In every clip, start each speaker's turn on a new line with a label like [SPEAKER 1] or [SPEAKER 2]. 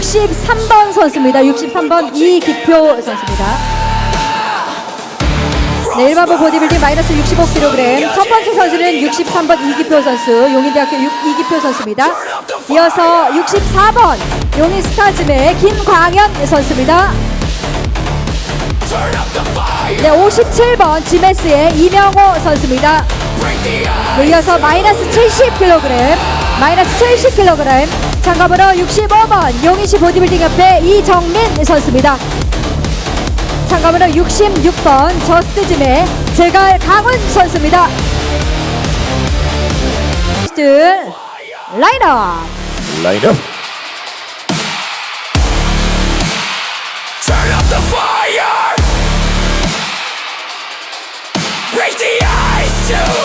[SPEAKER 1] 63번 선수입니다. 63번 이기표 선수입니다. 네, 일반부 보디빌딩 마이너스 65kg. 첫 번째 선수는 63번 이기표 선수, 용인대학교 6, 이기표 선수입니다. 이어서 64번 용인 스타즘의 김광현 선수입니다. 네, 57번 지메스의 이명호 선수입니다. 네, 이어서 마이너스 70kg, 마이너스 70kg, 참가번호 65번 용인시 보디빌딩 협회 이정민 선수입니다. 참가번호 66번 저스트짐의 제갈 강훈 선수입니다. 들 라인업
[SPEAKER 2] 라인업
[SPEAKER 3] Turn up the fire. Break the ice tonight.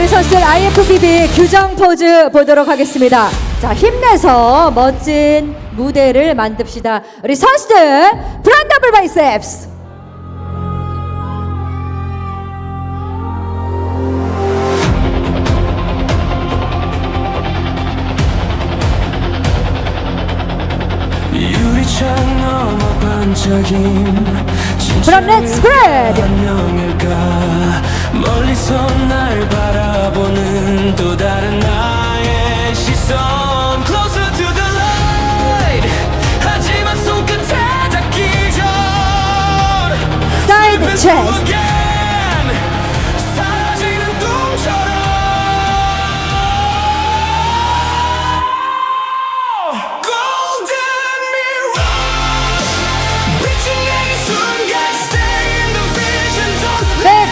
[SPEAKER 1] 우리 선수들 IFBB 규정 포즈 보도록 하겠습니다. 자, 힘내서 멋진 무대를 만듭시다. 우리 선수들 브란 더블 바이셉스.
[SPEAKER 3] 유리창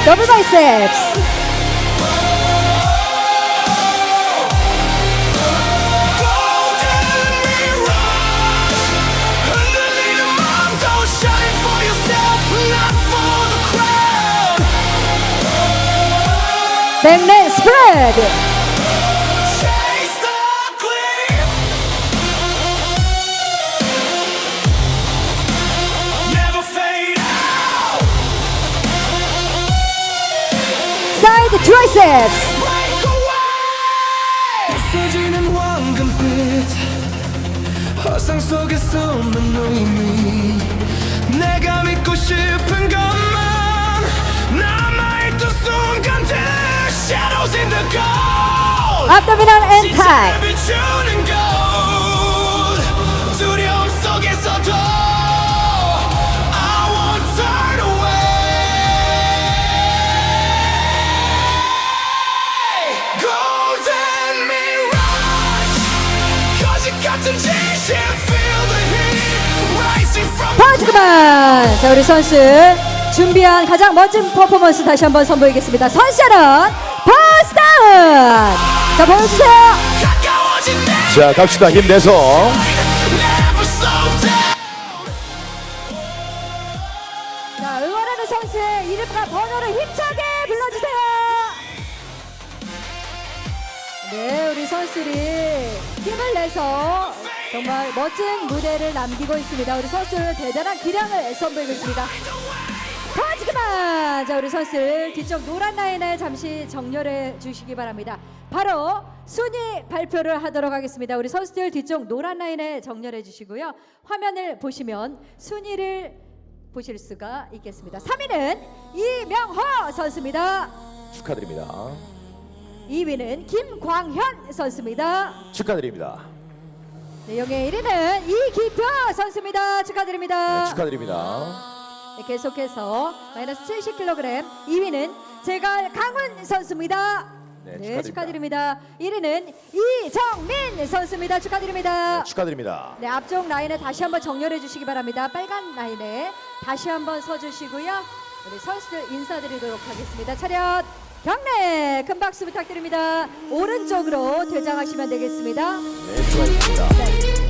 [SPEAKER 3] Don't
[SPEAKER 1] 백 더블 바 사이드 트라이셉스.
[SPEAKER 3] break away 부서지는 황금빛 화상 속에 숨는 의미 내가 믿고 싶은 것만 남아있던 순간들 Shadows in the gold
[SPEAKER 1] 앞더미널 앤 타이. 자, 우리 선수 준비한 가장 멋진 퍼포먼스 다시 한번 선보이겠습니다. 선샤는 파스다운. 자, 보여주세요.
[SPEAKER 2] 자 갑시다 힘내서
[SPEAKER 1] 자, 응원하는 선수의 이름과 번호를 힘차게 불러주세요. 네, 우리 선수들이 힘을 내서 정말 멋진 무대를 남기고 있습니다. 우리 선수들 대단한 기량을 선보이고 있습니다. 파지그만! 자, 우리 선수들 뒤쪽 노란 라인을 잠시 정렬해 주시기 바랍니다. 바로 순위 발표를 하도록 하겠습니다. 우리 선수들 뒤쪽 노란 라인에 정렬해 주시고요. 화면을 보시면 순위를 보실 수가 있겠습니다. 3위는 이명호 선수입니다.
[SPEAKER 2] 축하드립니다
[SPEAKER 1] 2위는 김광현 선수입니다.
[SPEAKER 2] 축하드립니다
[SPEAKER 1] 네, 영예 1위는 이기표 선수입니다. 축하드립니다.
[SPEAKER 2] 네, 축하드립니다
[SPEAKER 1] 네, 계속해서 마이너스 70kg 2위는 제갈 강훈 선수입니다.
[SPEAKER 2] 네,
[SPEAKER 1] 축하드립니다. 1위는 이정민 선수입니다. 축하드립니다.
[SPEAKER 2] 네, 축하드립니다
[SPEAKER 1] 네, 앞쪽 라인에 다시 한번 정렬해 주시기 바랍니다. 빨간 라인에 다시 한번 서 주시고요. 우리 선수들 인사드리도록 하겠습니다. 차렷 경례 큰 박수 부탁드립니다. 오른쪽으로 퇴장하시면 되겠습니다.
[SPEAKER 2] 네 수고하셨습니다
[SPEAKER 1] 네.